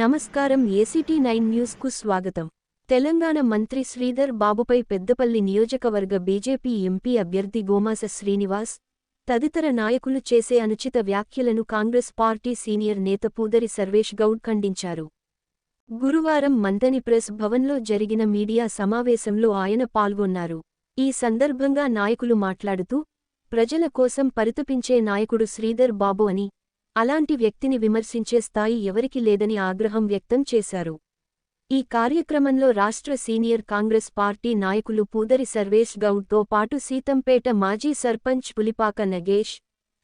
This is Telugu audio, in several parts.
నమస్కారం ఏసీటీ నైన్ న్యూస్కు స్వాగతం. తెలంగాణ మంత్రి శ్రీధర్ బాబుపై పెద్దపల్లి నియోజకవర్గ బీజేపీ ఎంపీ అభ్యర్థి గోమాస శ్రీనివాస్ తదితర నాయకులు చేసే అనుచిత వ్యాఖ్యలను కాంగ్రెస్ పార్టీ సీనియర్ నేత పూదరి సర్వేష్ గౌడ్ ఖండించారు. గురువారం మంతని ప్రెస్ భవన్లో జరిగిన మీడియా సమావేశంలో ఆయన పాల్గొన్నారు. ఈ సందర్భంగా నాయకులు మాట్లాడుతూ ప్రజల కోసం పరితపించే నాయకుడు శ్రీధర్ బాబు అని అలాంటి వ్యక్తిని విమర్శించే స్థాయి ఎవరికి లేదని ఆగ్రహం వ్యక్తం చేశారు. ఈ కార్యక్రమంలో రాష్ట్ర సీనియర్ కాంగ్రెస్ పార్టీ నాయకులు పూదరి సర్వేష్ గౌడ్తో పాటు సీతంపేట మాజీ సర్పంచ్ పులిపాక నగేష్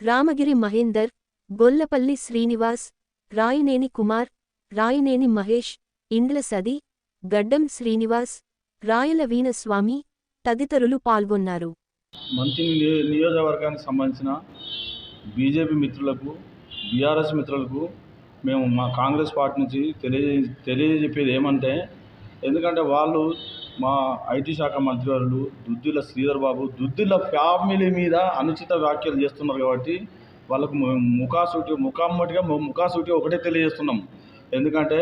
రామగిరి మహేందర్ గొల్లపల్లి శ్రీనివాస్ రాయినేని కుమార్ రాయినేని మహేష్ ఇండ్ల సది గడ్డం శ్రీనివాస్ రాయల వీణస్వామి తదితరులు పాల్గొన్నారు. మంత్రి నియోజకవర్గానికి సంబంధించిన బీజేపీ మిత్రులకు బీఆర్ఎస్ మిత్రులకు మేము మా కాంగ్రెస్ పార్టీ నుంచి తెలియజే తెలియజెప్పేది ఏమంటే ఎందుకంటే వాళ్ళు మా ఐటీ శాఖ మంత్రివర్యులు దుద్దిల శ్రీధర్ బాబు దుద్దిల ఫ్యామిలీ మీద అనుచిత వ్యాఖ్యలు చేస్తున్నారు కాబట్టి వాళ్ళకు ముఖాసూటి ముఖామ్మటిగా ముఖాసూటి ఒకటే తెలియజేస్తున్నాం. ఎందుకంటే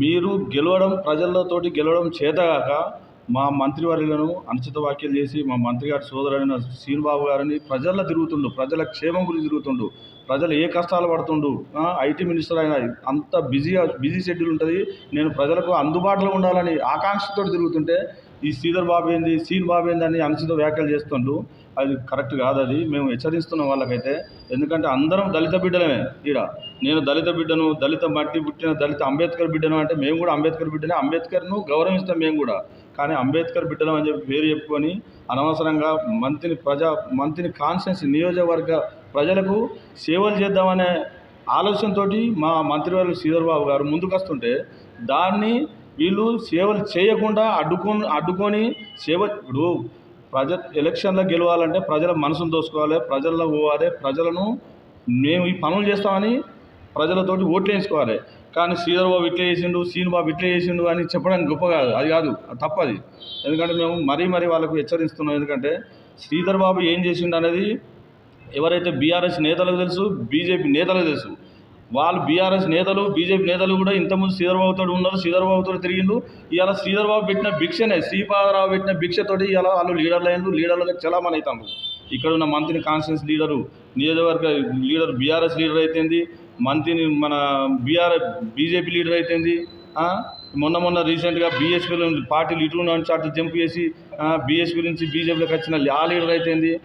మీరు గెలవడం ప్రజలతోటి గెలవడం చేతగాక మా మంత్రివర్యులను అనుచిత వ్యాఖ్యలు చేసి మా మంత్రి గారి సోదరుడైన శ్రీనుబాబు గారిని ప్రజల్లో తిరుగుతుండు ప్రజల క్షేమం గురించి తిరుగుతుండు ప్రజలు ఏ కష్టాలు పడుతుండు ఐటీ మినిస్టర్ అయినా అంత బిజీగా బిజీ షెడ్యూల్ ఉంటుంది నేను ప్రజలకు అందుబాటులో ఉండాలని ఆకాంక్షతో తిరుగుతుంటే ఈ శ్రీధర్ బాబు ఏంది సీన్ బాబు ఏంది అని అనుచిత వ్యాఖ్యలు చేస్తుండు. అది కరెక్ట్ కాదు అది. మేము హెచ్చరిస్తున్నాం వాళ్ళకైతే. ఎందుకంటే అందరం దళిత బిడ్డలమే. ఈడ నేను దళిత బిడ్డను దళిత మట్టి పుట్టిన దళిత అంబేద్కర్ బిడ్డను అంటే మేము కూడా అంబేద్కర్ బిడ్డనే. అంబేద్కర్ను గౌరవిస్తాం మేము కూడా. కానీ అంబేద్కర్ బిడ్డలం అని చెప్పి పేరు చెప్పుకొని అనవసరంగా మంత్రిని ప్రజా మంత్రిని కాన్స్టిట్యున్సీ నియోజకవర్గ ప్రజలకు సేవలు చేద్దామనే ఆలోచనతో మా మంత్రివర్యులు శ్రీధర్ బాబు గారు ముందుకు వస్తుంటే దాన్ని వీళ్ళు సేవలు చేయకుండా అడ్డుకొని అడ్డుకొని సేవ ఇప్పుడు ప్రజ ఎలక్షన్లో గెలవాలంటే ప్రజల మనసును దోసుకోవాలి ప్రజల్లో పోవాలి ప్రజలను మేము ఈ పనులు చేస్తామని ప్రజలతోటి ఓట్లు వేసుకోవాలి కానీ శ్రీధర్ బాబు ఇట్లా చేసిండు సీను బాబు ఇట్లా చేసిండు అని చెప్పడానికి గొప్ప కాదు. అది కాదు అది తప్పది. ఎందుకంటే మేము మరీ మరీ వాళ్ళకు హెచ్చరిస్తున్నాం. ఎందుకంటే శ్రీధర్ బాబు ఏం చేసిండు అనేది ఎవరైతే బీఆర్ఎస్ నేతలకు తెలుసు బీజేపీ నేతలకు తెలుసు. వాళ్ళు బీఆర్ఎస్ నేతలు బీజేపీ నేతలు కూడా ఇంతకుముందు శ్రీధర్బాబుతో ఉన్నారు శ్రీధర్బాబుతో తిరిగిండు. ఇవాళ శ్రీధర్బాబు పెట్టిన భిక్షనే శ్రీపాదరావు పెట్టిన భిక్షతోటి ఇవాళ వాళ్ళు లీడర్లు అయ్యారు లీడర్లుగా చలామణి అవుతారు ఇక్కడ ఉన్న మంత్రి కాన్స్టిట్యూన్స్ లీడరు నియోజకవర్గ లీడర్ బీఆర్ఎస్ లీడర్ అయితేంది మంత్రిని మన బీఆర్ బీజేపీ లీడర్ అయితేంది మొన్న మొన్న రీసెంట్గా బీఎస్పీలో పార్టీలు ఇటు నుంచి అటు జంప్ చేసి బీఎస్పీ నుంచి బీజేపీలోకి వచ్చిన ఆ లీడర్ అయితేంది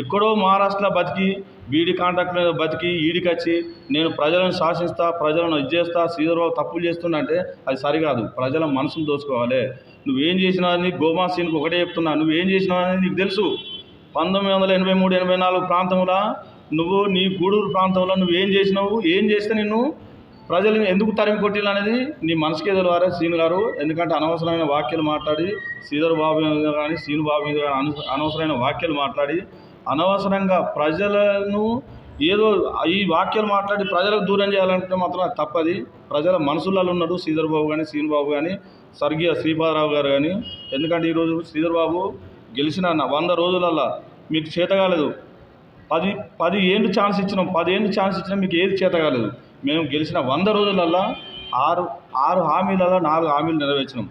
ఎక్కడో మహారాష్ట్రలో బతికి బీడీ కాంట్రాక్ట్ మీద బతికి ఈడికి వచ్చి నేను ప్రజలను శాసిస్తా ప్రజలను ఇది చేస్తా శ్రీధర్బాబు తప్పులు చేస్తున్నా అంటే అది సరికాదు. ప్రజల మనసును దోచుకోవాలి. నువ్వేం చేసినా అని గోమా ఒకటే చెప్తున్నా. నువ్వేం చేసినావు అని నీకు తెలుసు. పంతొమ్మిది వందల ఎనభై మూడు ఎనభై నాలుగు ప్రాంతంలో నువ్వు నీ గూడూరు ప్రాంతంలో నువ్వు ఏం చేసినావు ఏం చేస్తే నిన్ను ప్రజలు ఎందుకు తరిమి కొట్టిల్లు అనేది నీ మనసుకే ఎదురువారే శ్రీను గారు. ఎందుకంటే అనవసరమైన వాక్యాలు మాట్లాడి శ్రీధర్ బాబు మీద కానీ సీను బాబు మీద కానీ అనవసరమైన వాక్యాలు మాట్లాడి అనవసరంగా ప్రజలను ఏదో ఈ వాక్యాలు మాట్లాడి ప్రజలకు దూరం చేయాలంటే మాత్రం అది తప్పది. ప్రజల మనసులలో ఉన్నాడు శ్రీధర్ బాబు కానీ సీను బాబు కానీ స్వర్గీయ శ్రీపాదరావు గారు కానీ. ఎందుకంటే ఈరోజు శ్రీధర్ బాబు గెలిచిన వంద రోజులల్లా మీకు చేత కాలేదు పది పది ఏళ్ళు ఛాన్స్ ఇచ్చినాం. పది ఏళ్ళు ఛాన్స్ ఇచ్చినా మీకు ఏది చేత కాలేదు. మేము గెలిచిన వంద రోజులల్లా ఆరు ఆరు హామీలలో నాలుగు హామీలు నెరవేర్చినాం.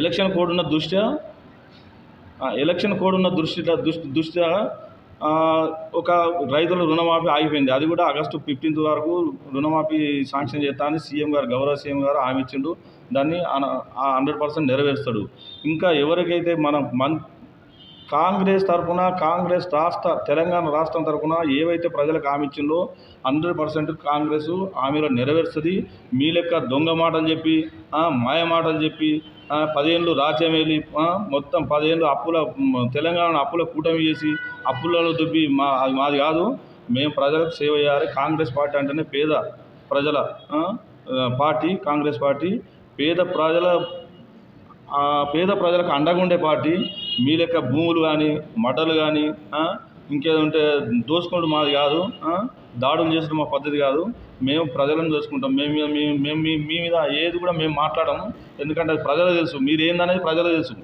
ఎలక్షన్ కోడ్ ఉన్న దృష్ట్యా? ఎలక్షన్ కోడ్ ఉన్న దృష్టి దృష్ట్యా? ఒక రైతుల రుణమాఫీ ఆగిపోయింది. అది కూడా ఆగస్టు ఫిఫ్టీన్త్ వరకు రుణమాఫీ శాంక్షన్ చేస్తా అని సీఎం గారు గౌరవ సీఎం గారు హామీ ఇచ్చిండు. దాన్ని హండ్రెడ్ పర్సెంట్ నెరవేరుస్తాడు. ఇంకా ఎవరికైతే మన మన్ కాంగ్రెస్ తరఫున కాంగ్రెస్ రాష్ట్ర తెలంగాణ రాష్ట్రం తరఫున ఏవైతే ప్రజలకు హామీ ఇచ్చిందో హండ్రెడ్ పర్సెంట్ కాంగ్రెస్ హామీలో నెరవేరుస్తుంది. మీ లెక్క దొంగ మాటలు చెప్పి ఆ, మాట అని చెప్పి పదిహేనులు పదేళ్ళు రాజ్యం వెళ్ళి మొత్తం పదేళ్ళు అప్పుల తెలంగాణ అప్పుల కూటమి చేసి అప్పులలో దుబ్బి మా అది మాది కాదు. మేము ప్రజలకు సేవ చేయాలి. కాంగ్రెస్ పార్టీ అంటేనే పేద ప్రజల పార్టీ కాంగ్రెస్ పార్టీ. పేద ప్రజల పేద ప్రజలకు అండగా ఉండే పార్టీ. మీ లెక్క భూములు కానీ మటలు కానీ ఇంకేదంటే ఉంటే మాది కాదు దాడులు చేసడం మా పద్ధతి కాదు. మేము ప్రజలను దోసుకుంటాం. మేము మేము మేము మీ మీ మీద ఏది కూడా మేము మాట్లాడము. ఎందుకంటే అది ప్రజలకు తెలుసు. మీరు ఏందనేది ప్రజలకు తెలుసు.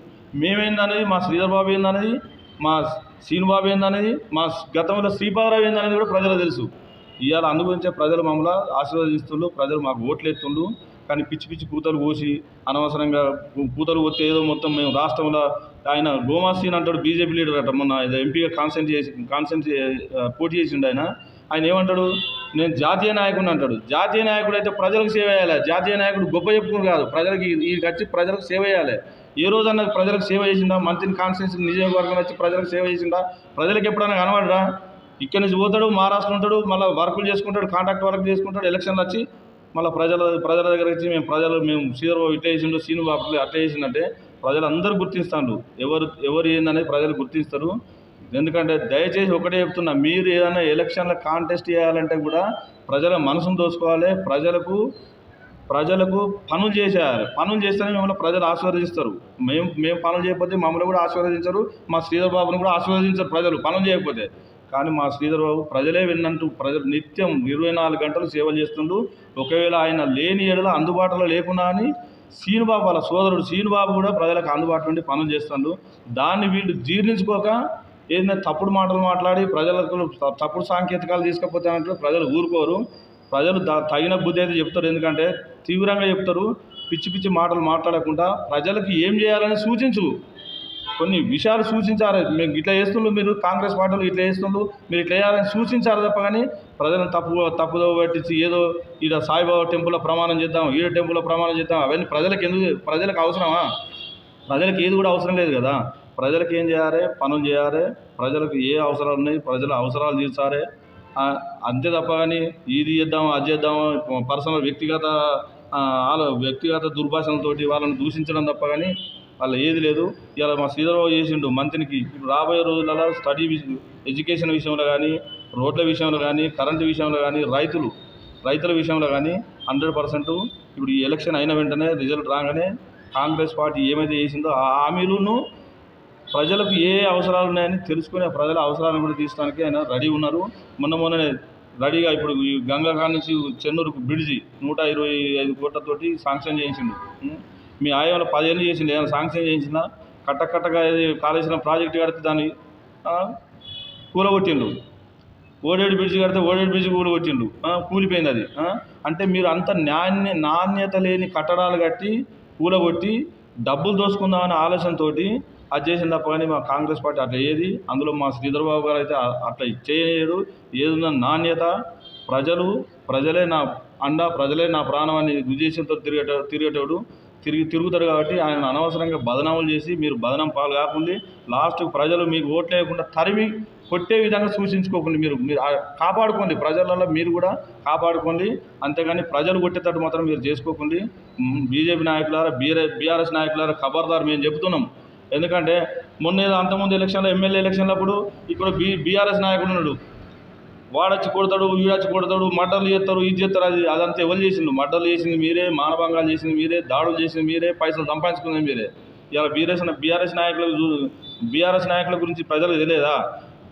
మేమేందనేది మా శ్రీధర్ బాబు ఏందనేది మా శ్రీనుబాబు ఏందనేది మా గతంలో శ్రీపాదరావు ఏందనేది కూడా ప్రజలకు తెలుసు. ఇవాళ అందుగురించే ప్రజలు మమ్మల్ని ఆశీర్వదిస్తుండ్రు ప్రజలు మాకు ఓట్లు ఎత్తుండ్రు కానీ పిచ్చి పిచ్చి కూతలు పోసి అనవసరంగా కూతలు పోతే ఏదో మొత్తం మేము రాష్ట్రంలో ఆయన గోమాసీన్ అంటాడు బీజేపీ లీడర్ అట. మొన్న ఎంపీగా కాన్సెంట్ చేసి కాన్సెంట్ పోటీ చేసిండు ఆయన. ఆయన ఏమంటాడు నేను జాతీయ నాయకుడిని అంటాడు. జాతీయ నాయకుడు అయితే ప్రజలకు సేవ చేయాలి. జాతీయ నాయకుడు గొప్ప చెప్పుకుని కాదు. ప్రజలకి ఈ వచ్చి ప్రజలకు సేవ చేయాలి. ఏ రోజన్నా ప్రజలకు సేవ చేసిందా మంత్రిని కాన్స్టిట్యూన్సీ నియోజకవర్గం వచ్చి ప్రజలకు సేవ చేసిందా ప్రజలకు ఎప్పుడైనా కనబడరా ఇక్కడి నుంచి పోతాడు మహారాష్ట్ర ఉంటాడు మళ్ళీ వర్కులు చేసుకుంటాడు కాంట్రాక్ట్ వర్క్ చేసుకుంటాడు ఎలక్షన్లు వచ్చి మళ్ళీ ప్రజల ప్రజల దగ్గర వచ్చి మేము ప్రజలు మేము శ్రీధర్ ఇట్లా చేసిండు సీను బాబు అట్లా చేసిందంటే ప్రజలు అందరూ గుర్తిస్తాడు ఎవరు ఎవరు ఏందనేది ప్రజలు గుర్తిస్తారు. ఎందుకంటే దయచేసి ఒకటే చెప్తున్నా మీరు ఏదైనా ఎలక్షన్ల కాంటెస్ట్ చేయాలంటే కూడా ప్రజల మనసును దోసుకోవాలి ప్రజలకు ప్రజలకు పనులు చేసేయాలి. పనులు చేస్తేనే మిమ్మల్ని ప్రజలు ఆశీర్వదిస్తారు. మేము మేము పనులు చేయకపోతే మమ్మల్ని కూడా ఆశీర్వదించరు. మా శ్రీధర్ బాబుని కూడా ఆశీర్వదించరు ప్రజలు పనులు చేయకపోతే. కానీ మా శ్రీధర్ బాబు ప్రజలే విన్నంటూ ప్రజలు నిత్యం ఇరవై నాలుగు గంటలు సేవలు చేస్తుండు. ఒకవేళ ఆయన లేని ఏడలో అందుబాటులో లేకుండా అని సీనుబాబు వాళ్ళ సోదరుడు సీనుబాబు కూడా ప్రజలకు అందుబాటులో ఉండి పనులు చేస్తుండు. దాన్ని వీళ్ళు జీర్ణించుకోక ఏంటంటే తప్పుడు మాటలు మాట్లాడి ప్రజలకు తప్పుడు సాంకేతికాలు తీసుకపోతానంటే ప్రజలు ఊరుకోరు. ప్రజలు దా తగిన బుద్ధి అయితే చెప్తారు. ఎందుకంటే తీవ్రంగా చెప్తారు. పిచ్చి పిచ్చి మాటలు మాట్లాడకుండా ప్రజలకు ఏం చేయాలని సూచించు. కొన్ని విషయాలు సూచించారు. మేము ఇట్లా చేస్తుండ్రు మీరు కాంగ్రెస్ పార్టీలు ఇట్లా చేస్తుండ్రు మీరు ఇట్లా చేయాలని సూచించారు తప్ప కానీ ప్రజలను తప్పు తప్పుదో పట్టించి ఏదో ఈడ సాయిబాబా టెంపుల్లో ప్రమాణం చేద్దాం ఈడ టెంపుల్లో ప్రమాణం చేద్దాం అవన్నీ ప్రజలకు ఎందుకు ప్రజలకు అవసరమా? ప్రజలకు ఏది కూడా అవసరం లేదు కదా. ప్రజలకు ఏం చేయాలి? పనులు చేయాలి. ప్రజలకు ఏ అవసరాలు ఉన్నాయి? ప్రజల అవసరాలు తీర్చాలి. అంతే తప్ప కానీ ఇది చేద్దాము అది చేద్దాము పర్సనల్ వ్యక్తిగత వాళ్ళ వ్యక్తిగత దుర్భాషలతోటి వాళ్ళని దూషించడం తప్ప కానీ వాళ్ళ ఏది లేదు. ఇలా మా శ్రీధరరావు చేసిండు మంత్రికి ఇప్పుడు రాబోయే రోజులలో స్టడీ ఎడ్యుకేషన్ విషయంలో కానీ రోడ్ల విషయంలో కానీ కరెంటు విషయంలో కానీ రైతులు రైతుల విషయంలో కానీ హండ్రెడ్ పర్సెంట్ ఇప్పుడు ఈ ఎలక్షన్ అయిన వెంటనే రిజల్ట్ రాగానే కాంగ్రెస్ పార్టీ ఏమైతే చేసిందో ఆ హామీలను ప్రజలకు ఏ అవసరాలు ఉన్నాయని తెలుసుకుని ఆ ప్రజల అవసరాలను కూడా తీసుకోవడానికి ఆయన రెడీ ఉన్నారు. మొన్న మొన్ననే రెడీగా ఇప్పుడు ఈ గంగా నుంచి చెన్నూరుకు బ్రిడ్జి నూట ఇరవై ఐదు కోట్లతోటి శాంక్షన్ చేయించిండు. మీ ఆయంలో పదేళ్ళు చేసిండు ఏమైనా శాంక్షన్ చేయించినా కట్టకట్టగా కట్టగా ప్రాజెక్ట్ కడితే దాన్ని కూలగొట్టిండు. ఓడేడు బ్రిడ్జ్ కడితే ఓడేడు బ్రిడ్జ్ కూలగొట్టిండు. కూలిపోయింది అది. అంటే మీరు అంత నాణ్య నాణ్యత లేని కట్టడాలు కట్టి కూలగొట్టి డబ్బులు దోసుకుందామనే ఆలోచనతో అది చేసిన తప్ప కానీ మా కాంగ్రెస్ పార్టీ అట్లా ఏది? అందులో మా శ్రీధర్ బాబు గారు అయితే అట్లా చేయలేడు. ఏదున్న నాణ్యత ప్రజలు ప్రజలే నా అండ ప్రజలే నా ప్రాణం అని ఉద్దేశంతో తిరిగేట తిరిగేటోడు. తిరిగి తిరుగుతారు కాబట్టి ఆయన అనవసరంగా బదనాములు చేసి మీరు బదనం పాలు కాకుండా లాస్ట్ ప్రజలు మీకు ఓట్లు వేయకుండా తరిమి కొట్టే విధంగా సూచించుకోకండి మీరు. మీరు కాపాడుకోండి. ప్రజలలో మీరు కూడా కాపాడుకోండి. అంతేగాని ప్రజలు కొట్టేటట్టు మాత్రం మీరు చేసుకోకండి. బీజేపీ నాయకులారా బీఆర్ బీఆర్ఎస్ నాయకులారా ఖబర్దార్ మేము చెప్తున్నాం ఎందుకంటే మొన్న ఏదో అంతకుముందు ఎలక్షన్లో ఎమ్మెల్యే ఎలక్షన్లప్పుడు ఇక్కడ బీ బీఆర్ఎస్ నాయకుడు ఉన్నాడు. వాడొచ్చి కొడతాడు వీడొచ్చి కొడతాడు మర్డర్లు చేస్తారు ఇది చేస్తారు అది అదంతా ఎవరు చేసిండు మర్డర్లు చేసింది మీరే మానభంగాలు చేసింది మీరే దాడులు చేసింది మీరే పైసలు సంపాదించుకున్నది మీరే. ఇలా బీఆర్ఎస్ బీఆర్ఎస్ నాయకుల బీఆర్ఎస్ నాయకుల గురించి ప్రజలకు తెలియదా?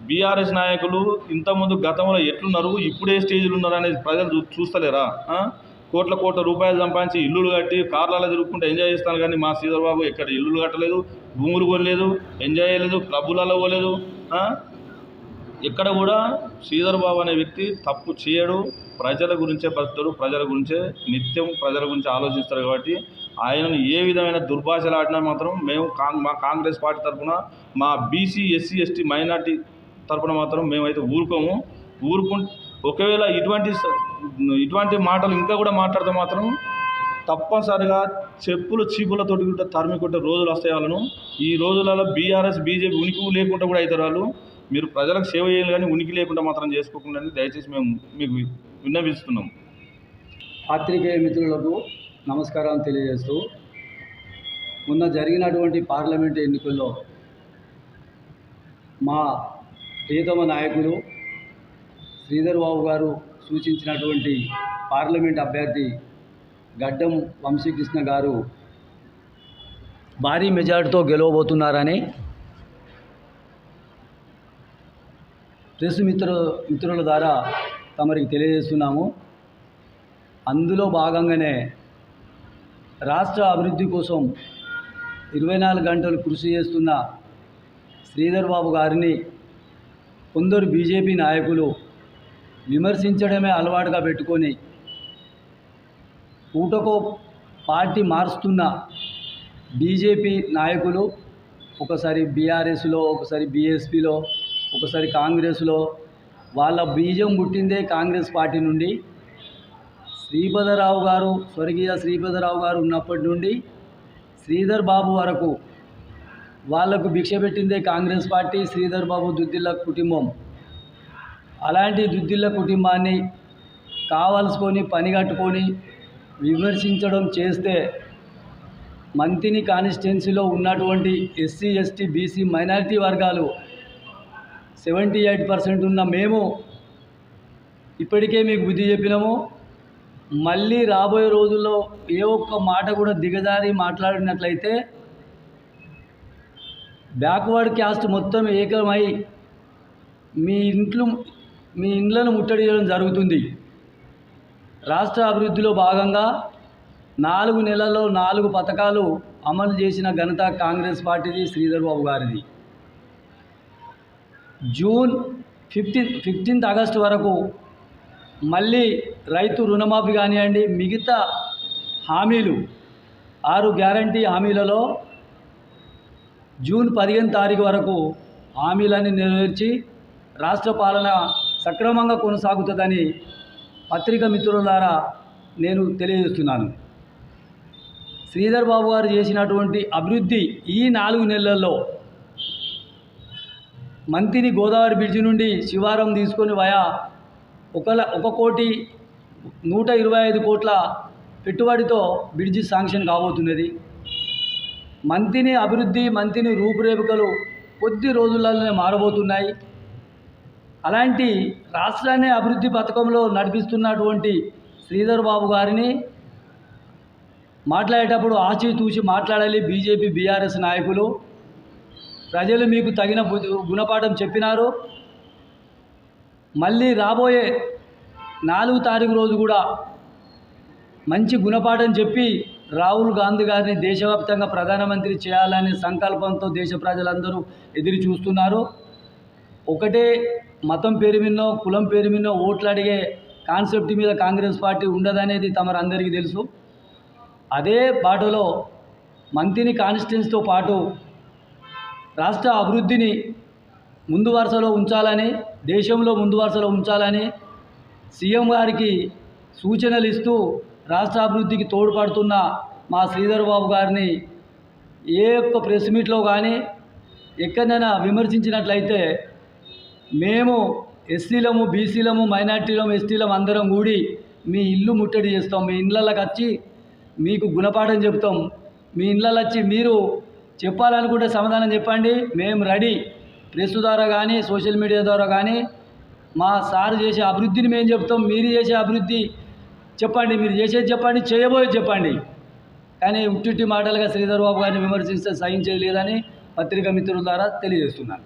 బీఆర్ఎస్ నాయకులు ఇంతకుముందు గతంలో ఎట్లున్నారు ఇప్పుడే స్టేజ్లు ఉన్నారు అనేది ప్రజలు చూ- చూస్తలేరా? కోట్ల కోట్ల రూపాయలు సంపాదించి ఇల్లులు కట్టి కార్లలో తిరుగుకుంటే ఎంజాయ్ చేస్తాను కానీ మా శ్రీధర్ బాబు ఎక్కడ ఇల్లులు కట్టలేదు భూములు కొనలేదు ఎంజాయ్ చేయలేదు క్లబ్బులలో పోలేదు ఇక్కడ ఎక్కడ కూడా శ్రీధర్ బాబు అనే వ్యక్తి తప్పు చేయడు ప్రజల గురించే బతుకుతాడు ప్రజల గురించే నిత్యం ప్రజల గురించి ఆలోచిస్తారు కాబట్టి ఆయనను ఏ విధమైన దుర్భాషలాడినా మాత్రం మేము కాంగ్ మా కాంగ్రెస్ పార్టీ తరఫున మా బీసీ ఎస్సీ ఎస్టీ మైనార్టీ తరఫున మాత్రం మేమైతే ఊరుకోము. ఊరుకు ఒకవేళ ఇటువంటి ఇటువంటి మాటలు ఇంకా కూడా మాట్లాడితే మాత్రం తప్పనిసరిగా చెప్పులు చీపులతోటి కూడా తరిమి కొట్టే రోజులు వస్తాయి వాళ్ళను. ఈ రోజులలో బీఆర్ఎస్ బీజేపీ ఉనికి లేకుండా కూడా అవుతారు వాళ్ళు. మీరు ప్రజలకు సేవ చేయాలి కానీ ఉనికి లేకుండా మాత్రం చేసుకోకుండా అని దయచేసి మేము మీకు విన్నవిస్తున్నాం. పాత్రికేయ మిత్రులకు నమస్కారం తెలియజేస్తూ మొన్న జరిగినటువంటి పార్లమెంట్ ఎన్నికల్లో మా ప్రియతమ నాయకులు శ్రీధర్ బాబు గారు సూచించినటువంటి పార్లమెంట్ అభ్యర్థి గడ్డం వంశీకృష్ణ గారు భారీ మెజార్టీతో గెలవబోతున్నారని ప్రెస్ మిత్రు మిత్రుల ద్వారా తమరికి తెలియజేస్తున్నాము. అందులో భాగంగానే రాష్ట్ర అభివృద్ధి కోసం ఇరవై నాలుగు గంటలు కృషి చేస్తున్న శ్రీధర్ బాబు గారిని కొందరు బీజేపీ నాయకులు విమర్శించడమే అలవాటుగా పెట్టుకొని పూటకో పార్టీ మారుస్తున్న బీజేపీ నాయకులు ఒకసారి బీఆర్ఎస్లో ఒకసారి బీఎస్పీలో ఒకసారి కాంగ్రెస్లో వాళ్ళ బీజం పుట్టిందే కాంగ్రెస్ పార్టీ నుండి. శ్రీపదరావు గారు స్వర్గీయ శ్రీపదరావు గారు ఉన్నప్పటి నుండి శ్రీధర్ బాబు వరకు వాళ్ళకు భిక్ష పెట్టిందే కాంగ్రెస్ పార్టీ శ్రీధర్ బాబు దుద్దిల్ల కుటుంబం. అలాంటి దుద్దిల్ల కుటుంబాన్ని కావలసుకొని పని కట్టుకొని విమర్శించడం చేస్తే మంతిని కాన్స్టిట్యున్సీలో ఉన్నటువంటి ఎస్సీ ఎస్టీ బీసీ మైనారిటీ వర్గాలు సెవెంటీ ఎయిట్ పర్సెంట్ ఉన్న మేము ఇప్పటికే మీకు బుద్ధి చెప్పినాము. మళ్ళీ రాబోయే రోజుల్లో ఏ ఒక్క మాట కూడా దిగజారి మాట్లాడినట్లయితే బ్యాక్వర్డ్ క్యాస్ట్ మొత్తం ఏకమై మీ ఇంట్లో మీ ఇండ్లను ముట్టడి చేయడం జరుగుతుంది. రాష్ట్ర అభివృద్ధిలో భాగంగా నాలుగు నెలల్లో నాలుగు పథకాలు అమలు చేసిన ఘనత కాంగ్రెస్ పార్టీది శ్రీధర్ బాబు గారిది. జూన్ ఫిఫ్టీన్ ఫిఫ్టీన్త్ ఆగస్టు వరకు మళ్ళీ రైతు రుణమాఫీ కానివ్వండి మిగతా హామీలు ఆరు గ్యారంటీ హామీలలో జూన్ పదిహేను తారీఖు వరకు హామీలన్నీ నెరవేర్చి రాష్ట్ర పాలన సక్రమంగా కొనసాగుతుందని పత్రిక మిత్రుల ద్వారా నేను తెలియజేస్తున్నాను. శ్రీధర్ బాబు గారు చేసినటువంటి అభివృద్ధి ఈ నాలుగు నెలల్లో మంతిని గోదావరి బ్రిడ్జి నుండి శివారం తీసుకొని వయా ఒక ఒక కోటి నూట ఇరవై ఐదు కోట్ల పెట్టుబడితో బ్రిడ్జి శాంక్షన్ కాబోతున్నది. మంతిని అభివృద్ధి మంతిని రూపురేఖలు కొద్ది రోజులలోనే మారబోతున్నాయి. అలాంటి రాష్ట్రాన్ని అభివృద్ధి పథకంలో నడిపిస్తున్నటువంటి శ్రీధర్ బాబు గారిని మాట్లాడేటప్పుడు ఆచితూచి మాట్లాడాలి బీజేపీ బీఆర్ఎస్ నాయకులు. ప్రజలు మీకు తగిన గుణపాఠం చెప్పినారు. మళ్ళీ రాబోయే నాలుగు తారీఖు రోజు కూడా మంచి గుణపాఠం చెప్పి రాహుల్ గాంధీ గారిని దేశవ్యాప్తంగా ప్రధానమంత్రి చేయాలనే సంకల్పంతో దేశ ప్రజలందరూ ఎదురు చూస్తున్నారు. ఒకటే మతం పేరు కులం పేరు మీదనో ఓట్లు అడిగే కాన్సెప్ట్ మీద కాంగ్రెస్ పార్టీ ఉండదనేది తమరందరికీ తెలుసు. అదే బాటలో మంత్రిని కాన్స్టిట్యున్సీతో పాటు రాష్ట్ర అభివృద్ధిని ముందు వరుసలో ఉంచాలని దేశంలో ముందు వరుసలో ఉంచాలని సీఎం గారికి సూచనలు ఇస్తూ రాష్ట్ర అభివృద్ధికి తోడ్పడుతున్న మా శ్రీధర్ బాబు గారిని ఏ ఒక్క ప్రెస్ మీట్లో కానీ ఎక్కడైనా విమర్శించినట్లయితే మేము ఎస్సీలము బీసీలము మైనార్టీలము ఎస్టీలము అందరం కూడి మీ ఇల్లు ముట్టడి చేస్తాం. మీ ఇళ్ళకి వచ్చి మీకు గుణపాఠం చెప్తాం. మీ ఇళ్ళకి వచ్చి మీరు చెప్పాలనుకుంటే సమాధానం చెప్పండి. మేము రెడీ. ప్రెస్ ద్వారా కానీ సోషల్ మీడియా ద్వారా కానీ మా సార్ చేసే అభివృద్ధిని మేము చెప్తాం. మీరు చేసే అభివృద్ధి చెప్పండి. మీరు చేసేది చెప్పండి. చేయబోయేది చెప్పండి. కానీ ఉట్టిట్టి మాటలుగా శ్రీధర్ బాబు గారిని విమర్శిస్తే సహించేది లేదని పత్రికా మిత్రుల ద్వారా తెలియజేస్తున్నాను.